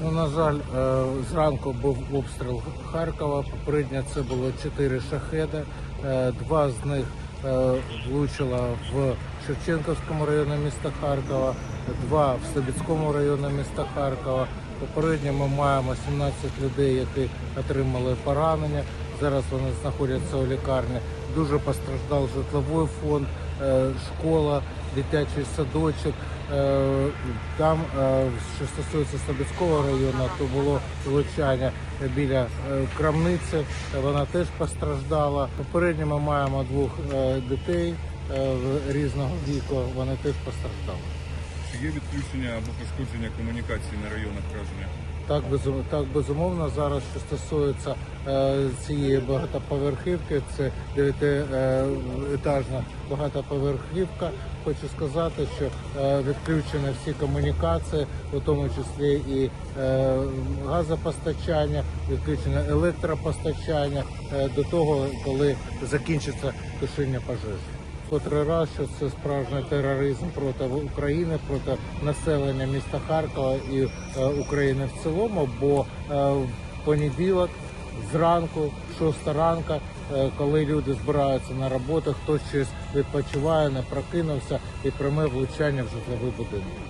Ну, на жаль, е, зранку був обстріл Харкова. Попередньо це було чотири шахеди. Е, Два з них е, влучило в Шевченківському районі міста Харкова, два в Слобідському районі міста Харкова. Попередньо ми маємо 17 людей, які отримали поранення. Зараз вони знаходяться у лікарні. Дуже постраждав житловий фонд, е, школа, дитячий садочок. Е, Там, е, що стосується Слобідського району, то було влучання біля крамниці. Вона теж постраждала. Попередньо ми маємо двох дітей різного віку. Вони теж постраждали. Чи є відключення або пошкодження комунікації на районах враження? Так, так безумовно. Зараз що стосується е, цієї багатоповерхівки, це дев'ятиетажна багатоповерхівка. Хочу сказати, що е, відключені всі комунікації, у тому числі і е, газопостачання, відключене електропостачання е, до того, коли закінчиться тушіння пожежі. Котрий раз, що це справжній тероризм проти України, проти населення міста Харкова і е, України в цілому. Бо е, в понеділок зранку, шоста ранка, е, коли люди збираються на роботу, хтось щось відпочиває, не прокинувся і пряме влучання в житловий будинок.